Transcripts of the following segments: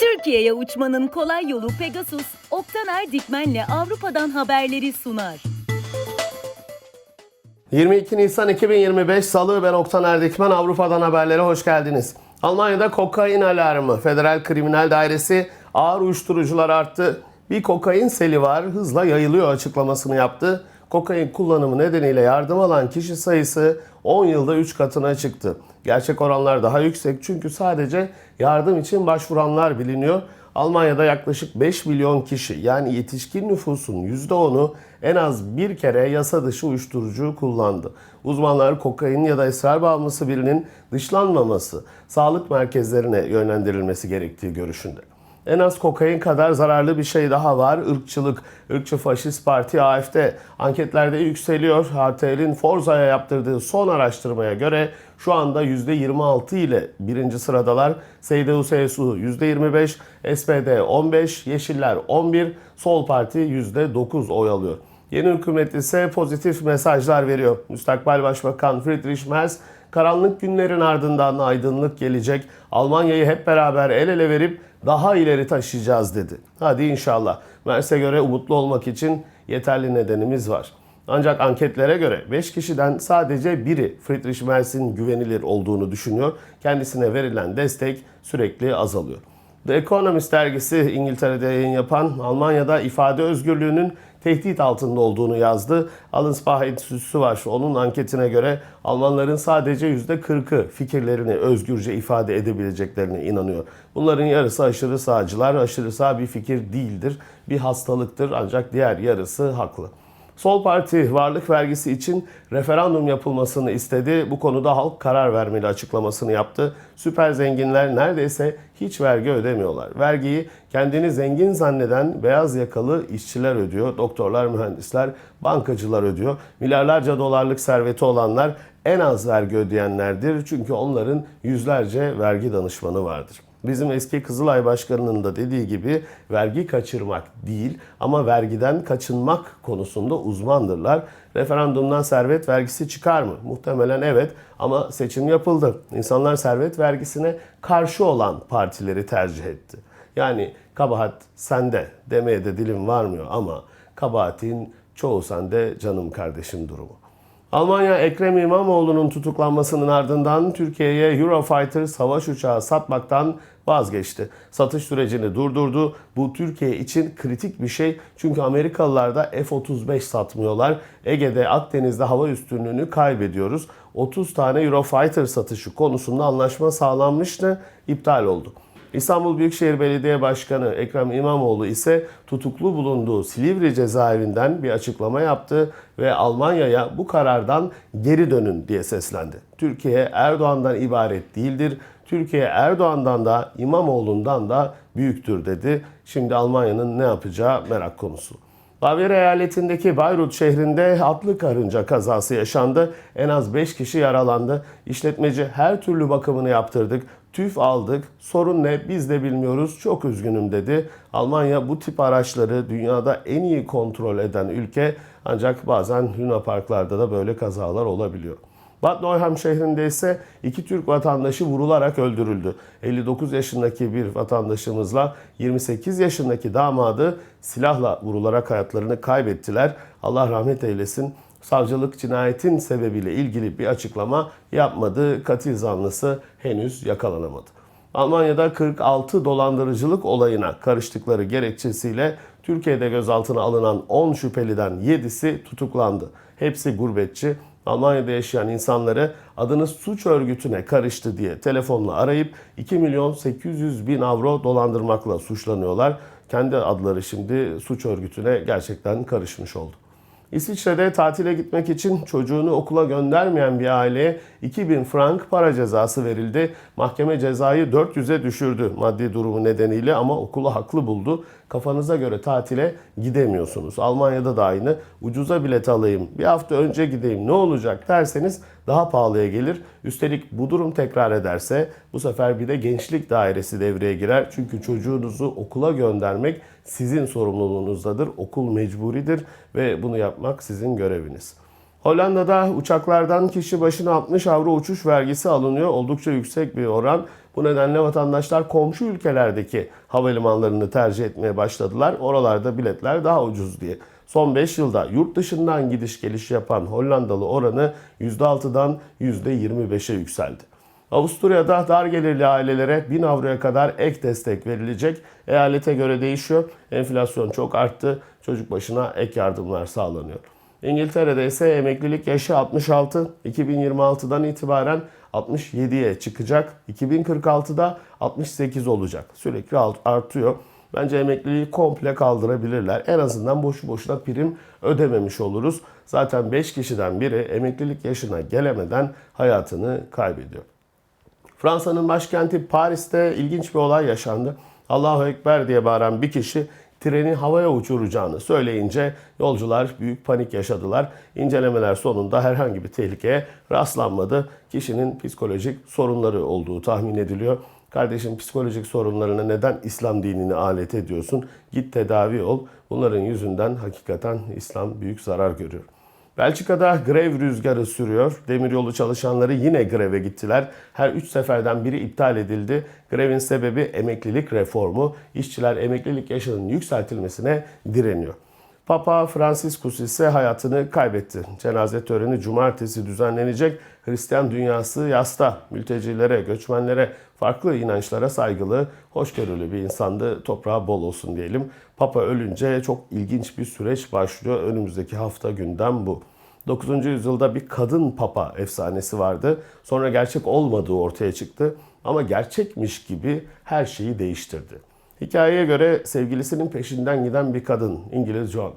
Türkiye'ye uçmanın kolay yolu Pegasus, Oktaner Dikmen'le Avrupa'dan haberleri sunar. 22 Nisan 2025 Salı ben Oktan Erdikmen Avrupa'dan haberlere hoş geldiniz. Almanya'da kokain alarmı. Federal Kriminal Dairesi ağır uyuşturucular arttı. Bir kokain seli var hızla yayılıyor açıklamasını yaptı. Kokain kullanımı nedeniyle yardım alan kişi sayısı 10 yılda 3 katına çıktı. Gerçek oranlar daha yüksek çünkü sadece yardım için başvuranlar biliniyor. Almanya'da yaklaşık 5 milyon kişi yani yetişkin nüfusun %10'u en az bir kere yasa dışı uyuşturucu kullandı. Uzmanlar kokain ya da esrar bağımlısı birinin dışlanmaması, sağlık merkezlerine yönlendirilmesi gerektiği görüşünde. En az kokain kadar zararlı bir şey daha var. Irkçılık. Irkçı faşist parti AFD anketlerde yükseliyor. HTL'in Forza'ya yaptırdığı son araştırmaya göre şu anda %26 ile birinci sıradalar. CDU-CSU %25, SPD 15, Yeşiller 11, Sol Parti %9 oy alıyor. Yeni hükümet ise pozitif mesajlar veriyor. Müstakbel Başbakan Friedrich Merz karanlık günlerin ardından aydınlık gelecek. Almanya'yı hep beraber el ele verip daha ileri taşıyacağız dedi. Hadi inşallah. Merz'e göre umutlu olmak için yeterli nedenimiz var. Ancak anketlere göre 5 kişiden sadece biri Friedrich Merz'in güvenilir olduğunu düşünüyor. Kendisine verilen destek sürekli azalıyor. The Economist dergisi İngiltere'de yayın yapan Almanya'da ifade özgürlüğünün tehdit altında olduğunu yazdı. Allensbach Enstitüsü var. Onun anketine göre Almanların sadece %40'ı fikirlerini özgürce ifade edebileceklerine inanıyor. Bunların yarısı aşırı sağcılar. Aşırı sağ bir fikir değildir. Bir hastalıktır ancak diğer yarısı haklı. Sol Parti varlık vergisi için referandum yapılmasını istedi. Bu konuda halk karar vermeli açıklamasını yaptı. Süper zenginler neredeyse hiç vergi ödemiyorlar. Vergiyi kendini zengin zanneden beyaz yakalı işçiler ödüyor. Doktorlar, mühendisler, bankacılar ödüyor. Milyarlarca dolarlık serveti olanlar en az vergi ödeyenlerdir. Çünkü onların yüzlerce vergi danışmanı vardır. Bizim eski Kızılay Başkanı'nın da dediği gibi vergi kaçırmak değil ama vergiden kaçınmak konusunda uzmandırlar. Referandumdan servet vergisi çıkar mı? Muhtemelen evet ama seçim yapıldı. İnsanlar servet vergisine karşı olan partileri tercih etti. Yani kabahat sende demeye de dilim varmıyor ama kabahatin çoğu sende canım kardeşim durumu. Almanya Ekrem İmamoğlu'nun tutuklanmasının ardından Türkiye'ye Eurofighter savaş uçağı satmaktan vazgeçti. Satış sürecini durdurdu. Bu Türkiye için kritik bir şey çünkü Amerikalılar da F-35 satmıyorlar. Ege'de Akdeniz'de hava üstünlüğünü kaybediyoruz. 30 tane Eurofighter satışı konusunda anlaşma sağlanmıştı, iptal oldu. İstanbul Büyükşehir Belediye Başkanı Ekrem İmamoğlu ise tutuklu bulunduğu Silivri cezaevinden bir açıklama yaptı ve Almanya'ya bu karardan geri dönün diye seslendi. Türkiye Erdoğan'dan ibaret değildir. Türkiye Erdoğan'dan da İmamoğlu'ndan da büyüktür dedi. Şimdi Almanya'nın ne yapacağı merak konusu. Bavyera eyaletindeki Bayrut şehrinde atlı karınca kazası yaşandı. En az 5 kişi yaralandı. İşletmeci her türlü bakımını yaptırdık. TÜV aldık. Sorun ne biz de bilmiyoruz. Çok üzgünüm dedi. Almanya bu tip araçları dünyada en iyi kontrol eden ülke. Ancak bazen Luna Parklarda da böyle kazalar olabiliyor. Bad Neuheim şehrinde ise iki Türk vatandaşı vurularak öldürüldü. 59 yaşındaki bir vatandaşımızla 28 yaşındaki damadı silahla vurularak hayatlarını kaybettiler. Allah rahmet eylesin. Savcılık cinayetin sebebiyle ilgili bir açıklama yapmadı. Katil zanlısı henüz yakalanamadı. Almanya'da 46 dolandırıcılık olayına karıştıkları gerekçesiyle Türkiye'de gözaltına alınan 10 şüpheliden 7'si tutuklandı. Hepsi gurbetçi. Almanya'da yaşayan insanları adınız suç örgütüne karıştı diye telefonla arayıp 2 milyon 800 bin avro dolandırmakla suçlanıyorlar. Kendi adları şimdi suç örgütüne gerçekten karışmış oldu. İsviçre'de tatile gitmek için çocuğunu okula göndermeyen bir aileye 2000 frank para cezası verildi. Mahkeme cezayı 400'e düşürdü maddi durumu nedeniyle ama okulu haklı buldu. Kafanıza göre tatile gidemiyorsunuz. Almanya'da da aynı. Ucuza bilet alayım, bir hafta önce gideyim ne olacak derseniz daha pahalıya gelir. Üstelik bu durum tekrar ederse bu sefer bir de gençlik dairesi devreye girer. Çünkü çocuğunuzu okula göndermek sizin sorumluluğunuzdadır. Okul mecburidir ve bunu yapmak sizin göreviniz. Hollanda'da uçaklardan kişi başına 60 avro uçuş vergisi alınıyor. Oldukça yüksek bir oran. Bu nedenle vatandaşlar komşu ülkelerdeki havalimanlarını tercih etmeye başladılar. Oralarda biletler daha ucuz diye. Son 5 yılda yurt dışından gidiş geliş yapan Hollandalı oranı %6'dan %25'e yükseldi. Avusturya'da dar gelirli ailelere 1000 avroya kadar ek destek verilecek. Eyalete göre değişiyor. Enflasyon çok arttı. Çocuk başına ek yardımlar sağlanıyor. İngiltere'de ise emeklilik yaşı 66, 2026'dan itibaren 67'ye çıkacak. 2046'da 68 olacak. Sürekli artıyor. Bence emekliliği komple kaldırabilirler. En azından boşu boşuna prim ödememiş oluruz. Zaten 5 kişiden biri emeklilik yaşına gelemeden hayatını kaybediyor. Fransa'nın başkenti Paris'te ilginç bir olay yaşandı. Allahu Ekber diye bağıran bir kişi treni havaya uçuracağını söyleyince yolcular büyük panik yaşadılar. İncelemeler sonunda herhangi bir tehlikeye rastlanmadı. Kişinin psikolojik sorunları olduğu tahmin ediliyor. Kardeşim psikolojik sorunlarına neden İslam dinini alet ediyorsun? Git tedavi ol. Bunların yüzünden hakikaten İslam büyük zarar görüyor. Belçika'da grev rüzgarı sürüyor. Demiryolu çalışanları yine greve gittiler. Her üç seferden biri iptal edildi. Grevin sebebi emeklilik reformu. İşçiler emeklilik yaşının yükseltilmesine direniyor. Papa Franciscus ise hayatını kaybetti. Cenaze töreni cumartesi düzenlenecek. Hristiyan dünyası yasta. Mültecilere, göçmenlere, farklı inançlara saygılı, hoşgörülü bir insandı. Toprağı bol olsun diyelim. Papa ölünce çok ilginç bir süreç başlıyor. Önümüzdeki hafta gündem bu. 9. yüzyılda bir kadın papa efsanesi vardı. Sonra gerçek olmadığı ortaya çıktı. Ama gerçekmiş gibi her şeyi değiştirdi. Hikayeye göre sevgilisinin peşinden giden bir kadın, İngiliz John,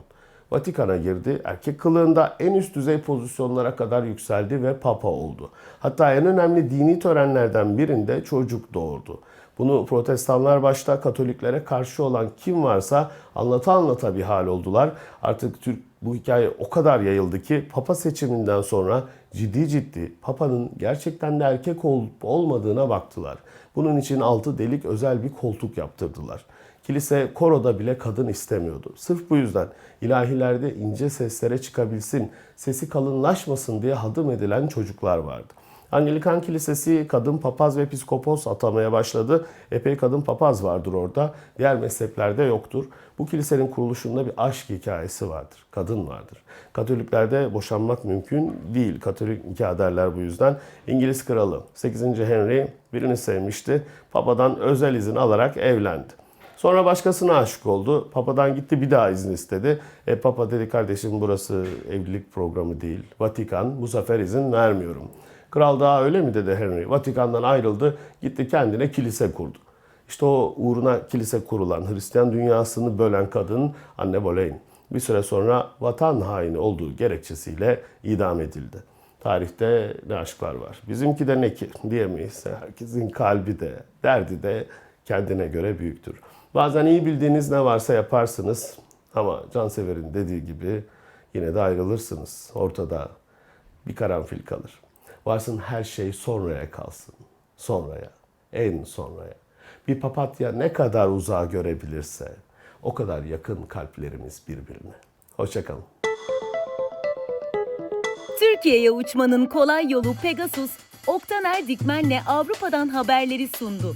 Vatikan'a girdi. Erkek kılığında en üst düzey pozisyonlara kadar yükseldi ve papa oldu. Hatta en önemli dini törenlerden birinde çocuk doğurdu. Bunu protestanlar başta Katoliklere karşı olan kim varsa anlata anlata bir hal oldular. Artık Türk bu hikaye o kadar yayıldı ki Papa seçiminden sonra ciddi ciddi Papa'nın gerçekten de erkek olup olmadığına baktılar. Bunun için altı delik özel bir koltuk yaptırdılar. Kilise koroda bile kadın istemiyordu. Sırf bu yüzden ilahilerde ince seslere çıkabilsin, sesi kalınlaşmasın diye hadım edilen çocuklar vardı. Anglikan Kilisesi kadın papaz ve piskopos atamaya başladı. Epey kadın papaz vardır orada. Diğer mezheplerde yoktur. Bu kilisenin kuruluşunda bir aşk hikayesi vardır. Kadın vardır. Katoliklerde boşanmak mümkün değil. Katolik nikah derler bu yüzden. İngiliz kralı 8. Henry birini sevmişti. Papadan özel izin alarak evlendi. Sonra başkasına aşık oldu. Papadan gitti bir daha izin istedi. E, Papa dedi kardeşim burası evlilik programı değil. Vatikan bu sefer izin vermiyorum. Kral daha öyle mi dedi Henry. Vatikan'dan ayrıldı. Gitti kendine kilise kurdu. İşte o uğruna kilise kurulan Hristiyan dünyasını bölen kadın Anne Boleyn. Bir süre sonra vatan haini olduğu gerekçesiyle idam edildi. Tarihte ne aşklar var. Bizimki de ne ki diyemeyiz. Herkesin kalbi de, derdi de kendine göre büyüktür. Bazen iyi bildiğiniz ne varsa yaparsınız ama Cansever'in dediği gibi yine de ayrılırsınız. Ortada bir karanfil kalır. Varsın her şey sonraya kalsın. Sonraya, en sonraya. Bir papatya ne kadar uzağa görebilirse o kadar yakın kalplerimiz birbirine. Hoşçakalın. Türkiye'ye uçmanın kolay yolu Pegasus, Oktaner Dikmen'le Avrupa'dan haberleri sundu.